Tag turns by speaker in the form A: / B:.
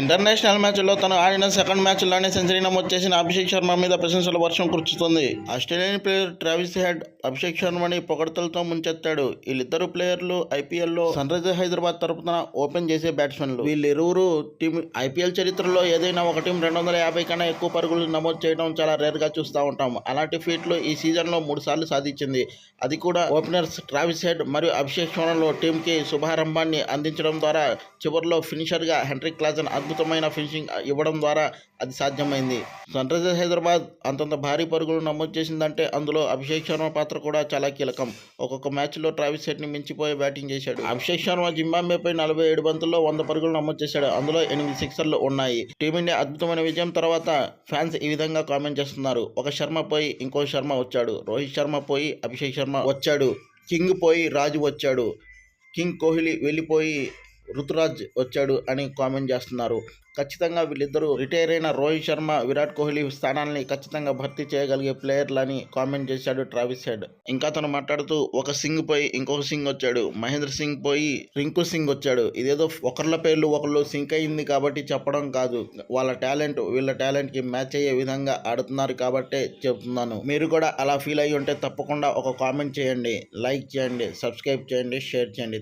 A: International మ్యాచ్లో తను ఆడిన సెకండ్ మ్యాచ్లోనే సెంచరీ నమోదు చేసిన అభిషేక్ శర్మ మీద ప్రశంసల వర్షం కురుచుతుంది Australian player Travis Head Abhishek శర్మని పొగడతలతో ముంచెత్తాడు. వీళ్ళిద్దరు ప్లేయర్లు ఐపీఎల్లో సన్ రైజర్ హైదరాబాద్ తరపున ఓపెన్ చేసే బ్యాట్స్మెన్లు. వీళ్ళిరువురు టీం ఐపీఎల్ చరిత్రలో ఏదైనా ఒక టీం రెండు వందల యాభై కన్నా ఎక్కువ పరుగులు నమోదు చేయడం చాలా రేర్గా చూస్తూ ఉంటాం. అలాంటి ఫీట్లు ఈ సీజన్లో మూడు సార్లు సాధించింది. అది కూడా ఓపెనర్స్ ట్రావిస్ హెడ్ మరియు అభిషేక్ శర్మలో టీంకి శుభారంభాన్ని అందించడం ద్వారా చివరిలో ఫినిషర్గా హెన్రిక్ క్లాజన్ అద్భుతమైన ఫినిషింగ్ ఇవ్వడం ద్వారా అది సాధ్యమైంది. సన్ రైజర్స్ హైదరాబాద్ అంతంత భారీ పరుగులు నమోదు చేసిందంటే అందులో అభిషేక్ శర్మ పాత్ర కూడా చాలా కీలకం. ఒక్కొక్క మ్యాచ్లో ట్రావిస్ హెడ్ని మించిపోయి బ్యాటింగ్ చేశాడు. అభిషేక్ శర్మ జింబాబేపై నలభై ఏడు బంతుల్లో వంద పరుగులు నమోదు చేశాడు. అందులో ఎనిమిది సిక్సర్లు ఉన్నాయి. టీమిండియా అద్భుతమైన విజయం తర్వాత ఫ్యాన్స్ ఈ విధంగా కామెంట్ చేస్తున్నారు. ఒక శర్మ పోయి ఇంకో శర్మ వచ్చాడు. రోహిత్ శర్మ పోయి అభిషేక్ శర్మ వచ్చాడు. కింగ్ పోయి రాజు వచ్చాడు. కింగ్ కోహ్లీ వెళ్ళిపోయి రుతురాజ్ వచ్చాడు అని కామెంట్ చేస్తున్నారు. ఖచ్చితంగా వీళ్ళిద్దరూ రిటైర్ అయిన రోహిత్ శర్మ విరాట్ కోహ్లీ స్థానాల్ని ఖచ్చితంగా భర్తీ చేయగలిగే ప్లేయర్లని కామెంట్ చేశాడు ట్రావిస్ హెడ్. ఇంకా తను మాట్లాడుతూ ఒక సింగ్ పోయి ఇంకొక సింగ్ వచ్చాడు. మహేంద్ర సింగ్ పోయి రింకు సింగ్ వచ్చాడు. ఇదేదో ఒకళ్ళ పేర్లు ఒకళ్ళు సింక్ అయింది కాబట్టి చెప్పడం కాదు. వాళ్ళ టాలెంట్ వీళ్ళ టాలెంట్కి మ్యాచ్ అయ్యే విధంగా ఆడుతున్నారు కాబట్టే చెప్తున్నాను. మీరు కూడా అలా ఫీల్ అయ్యి ఉంటే తప్పకుండా ఒక కామెంట్ చేయండి. లైక్ చేయండి సబ్స్క్రైబ్ చేయండి షేర్ చేయండి.